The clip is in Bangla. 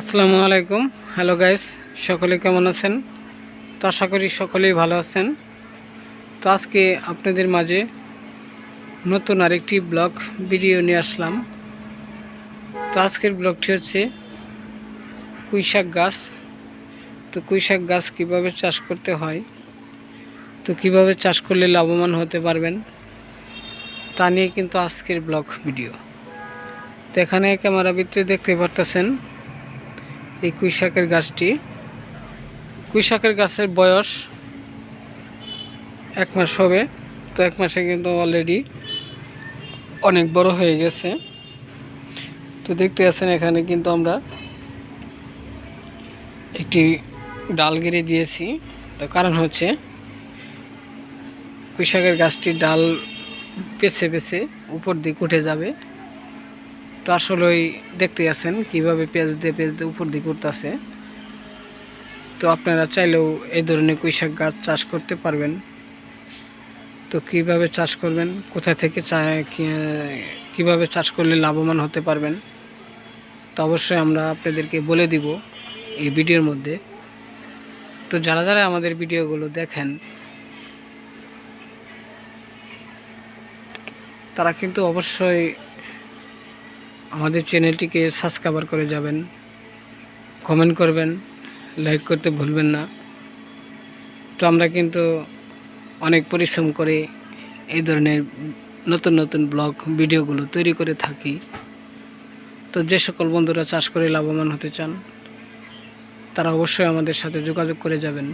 আসসালামু আলাইকুম। হ্যালো গাইস সকলে কেমন আছেন? তো আশা করি সকলেই ভালো আছেন। তো আজকে আপনাদের মাঝে নতুন আরেকটি ব্লগ ভিডিও নিয়ে আসলাম। তো আজকের ব্লগটি হচ্ছে কুইশাক গাছ। তো কুইশাক গাছ কীভাবে চাষ করতে হয়? তো কীভাবে চাষ করলে লাভবান হতে পারবেন? তা নিয়ে কিন্তু আজকের ব্লগ ভিডিও। তো এখানে ক্যামেরা ভিতরে দেখতে পারতেছেন এই কুইশাকের গাছটি। কুইশাকের গাছের বয়স এক মাস হবে। তো এক মাসে কিন্তু অলরেডি অনেক বড় হয়ে গেছে। তো দেখতে আছেন এখানে কিন্তু আমরা একটি ডাল গেড়ে দিয়েছি। তো কারণ হচ্ছে কুইশাকের গাছটি ডাল পেছে পেছে উপর দিকে উঠে যাবে। তো আসলে ওই দেখতে আছেন কীভাবে পেঁয়াজ দিয়ে পেঁয়াজ দিয়ে উপর দিকে উঠতেছে তো আপনারা চাইলেও এই ধরনের কুইশাক গাছ চাষ করতে পারবেন। তো কীভাবে চাষ করবেন, কোথা থেকে কীভাবে চাষ করলে লাভবান হতে পারবেন, তো অবশ্যই আমরা আপনাদেরকে বলে দিব এই ভিডিওর মধ্যে। তো যারা যারা আমাদের ভিডিওগুলো দেখেন, তারা কিন্তু অবশ্যই আমাদের চ্যানেলটিকে সাবস্ক্রাইবার করে যাবেন। কমেন্ট করবেন লাইক করতে ভুলবেন না। তো আমরা কিন্তু অনেক পরিশ্রম করে এই ধরনের নতুন নতুন ব্লগ ভিডিওগুলো তৈরি করে থাকি। তো যে সকল বন্ধুরা চাষ করে লাভবান হতে চান, তারা অবশ্যই আমাদের সাথে যোগাযোগ করে যাবেন।